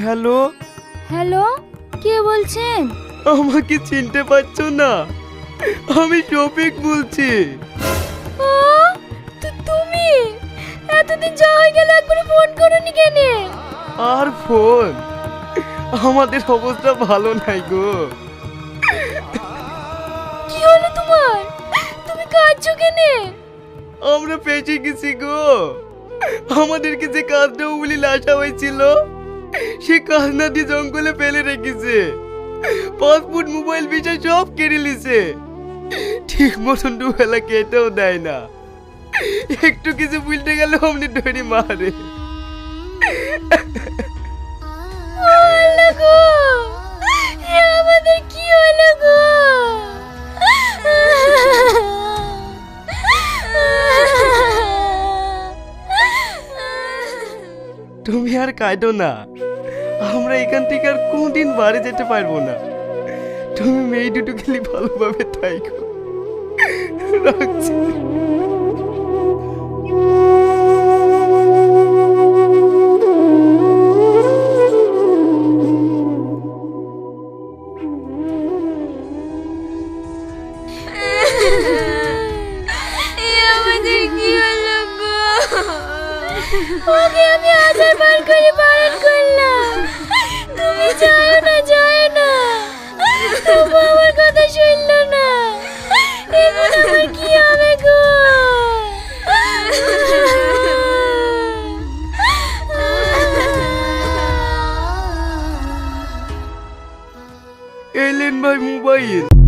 Hello? Hello? কে বলছেন? আমাকে চিনতে পারছ না। আমি শফিক বলছি। তুমি? এতদিন যা হয়ে গেল একবার ফোন করনি কেন? আর ফোন? আমাদের অবস্থা ভালো নাই গো। কি হলো তোমার? তুমি কাঁদছো কেন? আমরা পেঁচে গেছি গো। আমাদেরকে যে কাজটা উগলি লাশা হয়েছিল। সে কাজ না দিয়ে জঙ্গলে ফেলে রেখেছে। পাসপোর্ট মোবাইল বিষয় সব কেড়ে লিছে ঠিক মতন দুবেলা খেতেও দেয় না। একটু কিছু বুঝতে গেলে অমনি ধরে মারে। আল্লাহ গো! এ আমাদের কি হলো গো? তুমি আর কাঁদো না। আমরা এখান থেকে আর কোনদিন বাড়ি যেতে পারব না। তুমি মেয়ে দুটো খেলি ভালোভাবে তাই রাখছি। এ ওকে আমি আধার বার করে বারণ করলাম। তুমি যাও না যাও না। তবু আমার কথা শুনলো না। এখন আমার কি হবে গো? এলেন ভাই মোবাইল।